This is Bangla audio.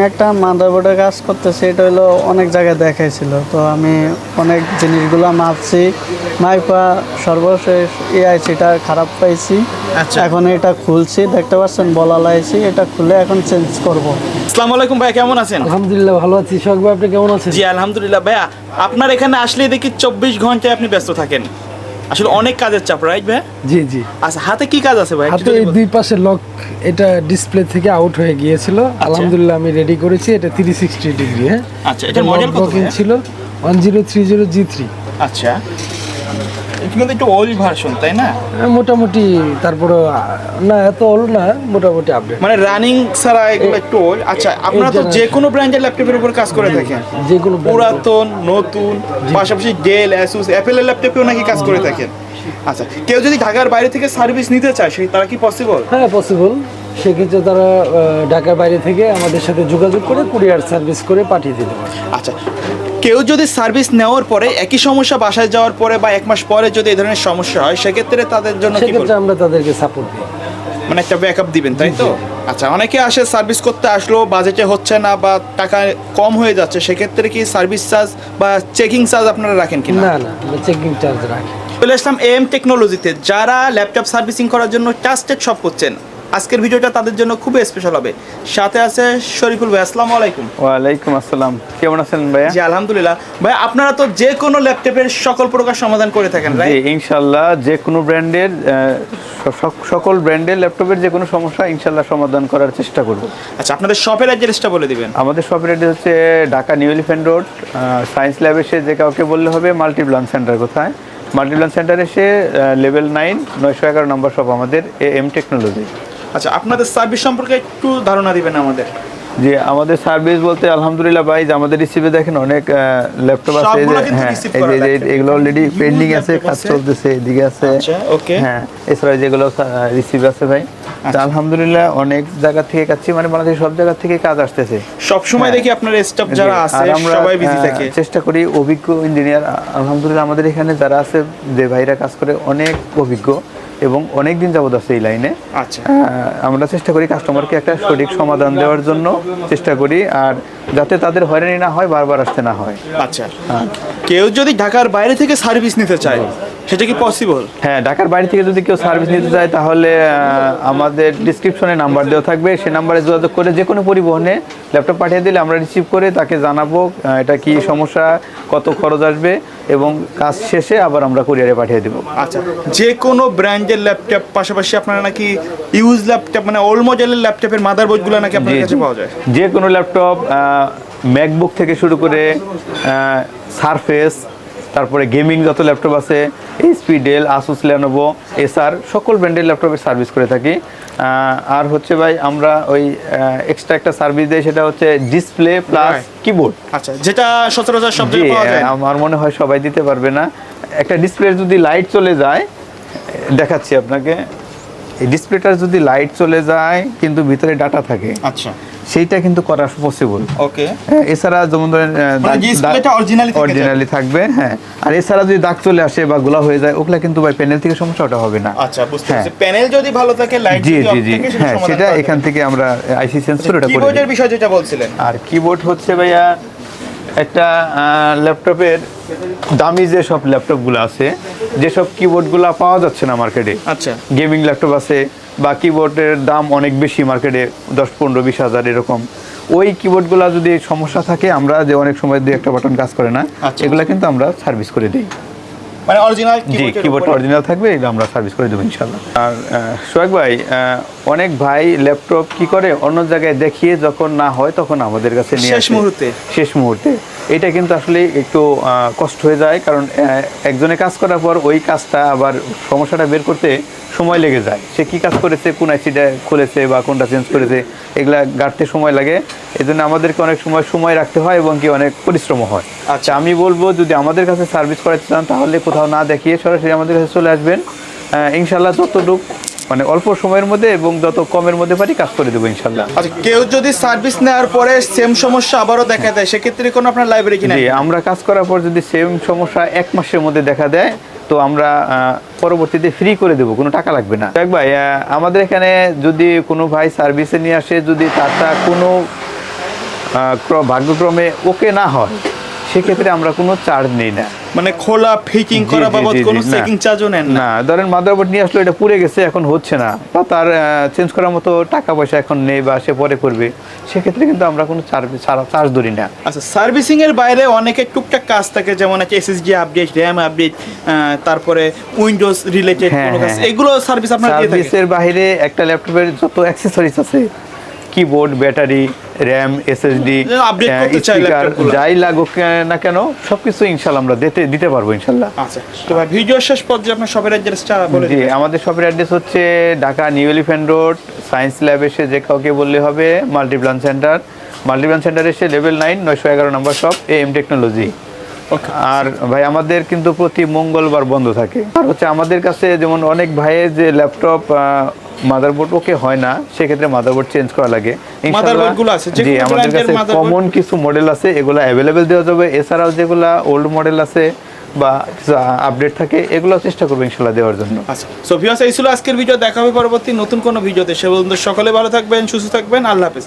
আমি একটা মাদারবোর্ডে কাজ করতেছি এটা হলো অনেক জায়গায় দেখাইছিল। তো আমি অনেক জিনিসগুলো মাপছি মাইপা সর্বশেষ এআইসিটা খারাপ পাইছি। আচ্ছা। এখন এটা খুলছি দেখতে পাচ্ছেন বলা লাইছি এটা খুলে এখন চেঞ্জ করব। আসসালামু আলাইকুম ভাই কেমন আছেন? আলহামদুলিল্লাহ ভালো আছি। শখ ভাই আপনি কেমন আছেন? জি আলহামদুলিল্লাহ ভাইয়া। আপনার এখানে আসলে দেখি চব্বিশ ঘন্টায় আপনি ব্যস্ত থাকেন। আসলে অনেক কাজের চাপ রাইট ভাই? জি জি। আচ্ছা হাতে কি কাজ আছে ভাই? হাতে এই দুই পাশে লক এটা ডিসপ্লে থেকে আউট হয়ে গিয়েছিল। আলহামদুলিল্লাহ আমি রেডি করেছি এটা থ্রি সিক্সটি ডিগ্রি হ্যাঁ? আচ্ছা, এটা মডেল কত ছিল? One zero three zero G three আচ্ছা। এটা কিন্তু একটু ওল্ড ভার্সন তাই না? মোটামুটি তারপরে না এত হলো না মোটামুটি আপডেট মানে রানিং ছাড়া এগুলো একটু ওল্ড আচ্ছা আপনারা তো যে কোনো ব্র্যান্ডের ল্যাপটপের উপর কাজ করে থাকেন। যে কোনো পুরাতন নতুন পাশাপাশি ডেল অ্যাসুস অ্যাপেলের ল্যাপটপেও নাকি কাজ করে থাকেন। আচ্ছা কেউ যদি ঢাকার বাইরে থেকে সার্ভিস নিতে চায় সেই তারা কি পসিবল হ্যাঁ পসিবল সেক্ষেত্রে তারা ঢাকার বাইরে থেকে আমাদের সাথে যোগাযোগ করে কুরিয়ার সার্ভিস করে পাঠিয়ে দিতে পারে। আচ্ছা কেউ যদি সার্ভিস নেওয়ার পরে একই সমস্যা বাসায় যাওয়ার পরে বা এক মাস পরে যদি এই ধরনের সমস্যা হয় সেক্ষেত্রে তাদের জন্য কি সেক্ষেত্রে আমরা তাদেরকে সাপোর্ট দিই। মানে একটা ব্যাকআপ দিবেন তাই তো? আচ্ছা অনেকে আসে সার্ভিস করতে আসলো বাজেটে হচ্ছে না বা টাকা কম হয়ে যাচ্ছে সেক্ষেত্রে কি সার্ভিস চার্জ বা চেকিং চার্জ আপনারা রাখেন কিনা? না না আমরা চেকিং চার্জ রাখি। চলে আসলাম এম টেকনোলজিতে যারা ল্যাপটপ সার্ভিসিং করার জন্য ট্রাস্টেড শপ করছেন আজকের ভিডিওটা তাদের জন্য খুবই স্পেশাল হবে। সাথে আছে শরীফুল ভাই আসসালামু আলাইকুম। ওয়ালাইকুম আসসালাম। কেমন আছেন ভাইয়া? জি আলহামদুলিল্লাহ। ভাই আপনারা তো যে কোনো ল্যাপটপের সকল প্রকার সমাধান করে থাকেন জি রাইট ইনশাল্লাহ যে কোনো ব্র্যান্ডের সকল ব্র্যান্ডের ল্যাপটপের যে কোনো সমস্যা ইনশাল্লাহ সমাধান করার চেষ্টা করব। আচ্ছা আপনাদের শপের অ্যাড্রেসটা বলে দিবেন। আমাদের শপের অ্যাড্রেস হচ্ছে Dhaka New Elephant Road Science Lab এসে যে কাউকে বললে হবে মাল্টিপ্লান সেন্টার কোথায়? মাল্টিপ্লান সেন্টার এসে লেভেল নাইন নয়শো এগারো নম্বর শপ আমাদের এ এম টেকনোলজি আচ্ছা আপনাদের সার্ভিস সম্পর্কে একটু ধারণা দিবেন আমাদের। যে আমাদের সার্ভিস বলতে আলহামদুলিল্লাহ ভাই যে আমাদের রিসিভে দেখেন অনেক ল্যাপটপ আছে হ্যাঁ এই যে এই যে laptop। এগুলো অলরেডি পেন্ডিং আছে কাজ চলতেছে এদিকে আছে। আচ্ছা. হ্যাঁ এছাড়া যেগুলো রিসিভ আছে ভাই। আলহামদুলিল্লাহ অনেক জায়গা থেকে কাজ মানে বাংলাদেশের সব জায়গা থেকে কাজ আসতেছে। সব সময় দেখি আপনার স্টাফ যারা আছে আমরা, সবাই বিজি থাকে। চেষ্টা করি অভিজ্ঞ ইঞ্জিনিয়ার আলহামদুলিল্লাহ আমাদের এখানে যারা আছে যে ভাইরা কাজ করে অনেক অভিজ্ঞ। এবং অনেক দিন যাবত আছে এই লাইনে। আচ্ছা। আমরা চেষ্টা করি কাস্টমারকে একটা সঠিক সমাধান দেওয়ার জন্য চেষ্টা করি আর যাতে তাদের হয়রানি না হয় বারবার আসতে না হয়। আচ্ছা। কেউ যদি ঢাকার বাইরে থেকে সার্ভিস নিতে চায় সেটা কি পসিবল হ্যাঁ ঢাকার বাইরে থেকে যদি কেউ সার্ভিস নিতে চায় তাহলে আমাদের ডিসক্রিপশনে নাম্বার দেওয়া থাকবে। সেই নাম্বারে যোগাযোগ করে যে কোনো পরিবহনে ল্যাপটপ পাঠিয়ে দিলে আমরা রিসিভ করে তাকে জানাব এটা কি সমস্যা কত খরচ আসবে। এবং কাজ শেষে আবার আমরা কুরিয়ারে পাঠিয়ে দেবো। আচ্ছা যে কোনো ব্র্যান্ডের ল্যাপটপ পাশাপাশি আপনারা নাকি ইউজ ল্যাপটপ মানে ওল্ড মডেলের ল্যাপটপের মাদারবোর্ডগুলো নাকি আপনার কাছে পাওয়া যায়? যে কোনো ল্যাপটপ ম্যাকবুক থেকে শুরু করে সারফেস তারপরে গেমিং যত ল্যাপটপ আছে HP Dell Asus Lenovo Acer সকল ব্র্যান্ডের ল্যাপটপের সার্ভিস করে থাকি। আর হচ্ছে ভাই আমরা ওই এক্সট্রা একটা সার্ভিস দিই সেটা হচ্ছে ডিসপ্লে প্লাস কিবোর্ড আচ্ছা যেটা সচরাচর সব জি পাওয়া যায়। আমার মনে হয় সবাই দিতে পারবে না। একটা ডিসপ্লে যদি লাইট চলে যায় দেখাচ্ছি আপনাকে এই ডিসপ্লেটার যদি লাইট চলে যায় কিন্তু ভিতরে ডাটা থাকে। আচ্ছা। সেইটা কিন্তু করা পসিবল ওকে এছাড়া যেমন ধরেন মানে অরিজিনালি থাকবে হ্যাঁ। আর এছাড়া যদি দাগ চলে আসে বা গোলা হয়ে যায় ওগুলা কিন্তু ভাই প্যানেল থেকে সমস্যা ওটা হবে না। আচ্ছা বুঝতে হ্যাঁ। পারছি। প্যানেল যদি ভালো থাকে লাইট জি যদি জি জি। হ্যাঁ সেটা এখান থেকে আমরা আইসি সেন্সর ওটা করে কিবোর্ডের বিষয় যেটা বলছিলেন। আর কিবোর্ড হচ্ছে ভাইয়া একটা ল্যাপটপের দামি যে সব ল্যাপটপগুলো আছে যেসব কিবোর্ডগুলো পাওয়া যাচ্ছে না মার্কেটে আচ্ছা। গেমিং ল্যাপটপ আছে বা কিবোর্ডের দাম অনেক বেশি মার্কেটে দশ পনেরো বিশ হাজার এরকম। ওই কিবোর্ডগুলো যদি সমস্যা থাকে আমরা যে অনেক সময় দুই একটা বাটন কাজ করে না আচ্ছা। এগুলো কিন্তু আমরা সার্ভিস করে দিই। মানে অরিজিনাল জি কিবোর্ডটা অরিজিনাল থাকবে এগুলো আমরা সার্ভিস করে দেবো ইনশাল্লাহ আর সোহাগ ভাই অনেক ভাই ল্যাপটপ কি করে? অন্য জায়গায় দেখিয়ে যখন না হয় তখন আমাদের কাছে নিয়ে শেষ মুহূর্তে। শেষ মুহূর্তে। এটা কিন্তু আসলে একটু কষ্ট হয়ে যায় কারণ একজনে কাজ করার পর ওই কাজটা আবার সমস্যাটা বের করতে সময় লেগে যায়। সে কি কাজ করেছে কোন আইসিটা খুলেছে বা কোনটা চেঞ্জ করেছে এগুলা গাঁটতে সময় লাগে। এই জন্য আমাদেরকে অনেক সময় সময় রাখতে হয় এবং কি অনেক পরিশ্রম হয়। আচ্ছা। আমি বলব যদি আমাদের কাছে সার্ভিস করাতে চান তাহলে কোথাও না দেখিয়ে সরাসরি আমাদের কাছে চলে আসবেন। ইনশাল্লাহ যতটুক মানে অল্প সময়ের মধ্যে এবং যত কমের মধ্যে পারি কাজ করে দেবো ইনশাল্লাহ। আচ্ছা কেউ যদি সার্ভিস নেওয়ার পরে সেম সমস্যা আবারও দেখা দেয় সেক্ষেত্রে কোনো আপনার লাইব্রেরি কিনা জি আমরা কাজ করার পর যদি সেম সমস্যা এক মাসের মধ্যে দেখা দেয় তো আমরা পরবর্তীতে ফ্রি করে দেবো কোনো টাকা লাগবে না। দেখ ভাই আমাদের এখানে যদি কোনো ভাই সার্ভিসে নিয়ে আসে যদি তারটা কোনো ভাগ্যক্রমে ওকে না হয় সেক্ষেত্রে আমরা কোনো চার্জ নিই না। মানে খোলা ফিটিং করা বাবদ কোনো চেকিং চার্জও নেন না। ধরেন মাদারবোর্ড নিয়ে আসলো এটা পুড়ে গেছে এখন হচ্ছে না। বা তার চেঞ্জ করার মতো টাকা পয়সা এখন নেই বা সে পরে করবে সেক্ষেত্রে কিন্তু আমরা কোনো চার্জ চার্জ ধরি না। আচ্ছা সার্ভিসিং এর বাইরে অনেকে টুকটাক কাজ থাকে যেমন আছে এসএসডি আপডেট র্যাম আপডেট তারপরে উইন্ডোজ রিলেটেড হ্যাঁ, কোনো কাজ। হ্যাঁ। এগুলো সার্ভিস আপনারা দিয়ে থাকেন সার্ভিসের বাইরে একটা ল্যাপটপের যত অ্যাক্সেসরিজ আছে keyboard battery RAM SSD speaker যাই লাগুক না কেন সবকিছু ইনশাল্লাহ আমরা দিতে দিতে পারব ইনশাল্লাহ আচ্ছা তো ভাই ভিডিও শেষ পর্যায়ে আপনার শপের অ্যাড্রেসটা বলে দিন আমাদের শপের অ্যাড্রেস হচ্ছে Dhaka New Elephant Road Science Lab এসে যে কাউকে বললে হবে মাল্টিপ্লান সেন্টার মাল্টিপ্লান সেন্টার এসে লেভেল নাইন নয়শো এগারো নম্বর শপ এ এম টেকনোলজি আর ভাই আমাদের কিন্তু প্রতি মঙ্গলবার বন্ধ থাকে। আর হচ্ছে আমাদের কাছে যেমন অনেক ভাইয়ের যে ল্যাপটপ মাদারবোর্ড ওকে হয় না সেক্ষেত্রে মাদারবোর্ড চেঞ্জ করা লাগে। ইনশাআল্লাহ- আছে, যে জি আমাদের কাছে কমন কিছু মডেল আছে এগুলো অ্যাভেলেবেল দেওয়া যাবে। এছাড়াও যেগুলো ওল্ড মডেল আছে বা কিছু আপডেট থাকে এগুলো চেষ্টা করব ইনশাল্লাহ দেওয়ার জন্য। আচ্ছা সো ভিউয়ার্স এই ছিল আজকের ভিডিও দেখা হবে পরবর্তী নতুন কোনো ভিডিওতে। সে পর্যন্ত সকলে ভালো থাকবেন সুস্থ থাকবেন। আল্লাহ হাফেজ।